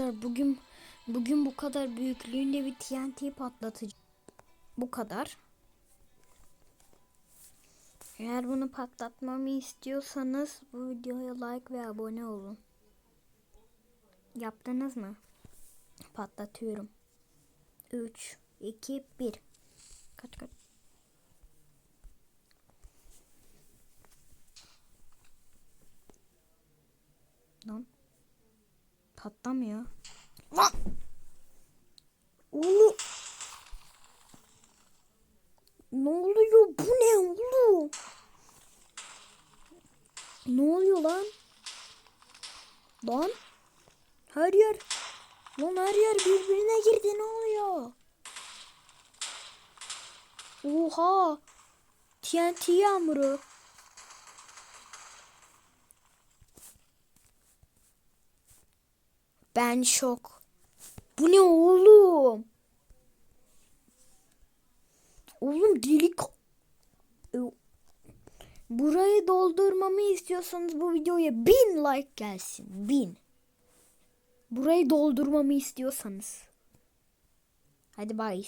Bugün bugün bu kadar büyüklüğünde bir TNT patlatıcı. Bu kadar. Eğer bunu patlatmamı istiyorsanız bu videoya like ve abone olun. Yaptınız mı? Patlatıyorum. 3 2 1 Kaç kaç Lan patlamıyor. Lan! Oğlum. Ne oluyor? Bu ne oğlum? Ne oluyor lan? Lan? Her yer. Lan her yer birbirine girdi. Ne oluyor? Oha. TNT yağmuru. Ben şok. Bu ne oğlum? Oğlum delik. E, Burayı doldurmamı istiyorsanız bu videoya bin like gelsin. Bin. Burayı doldurmamı istiyorsanız. Hadi bye.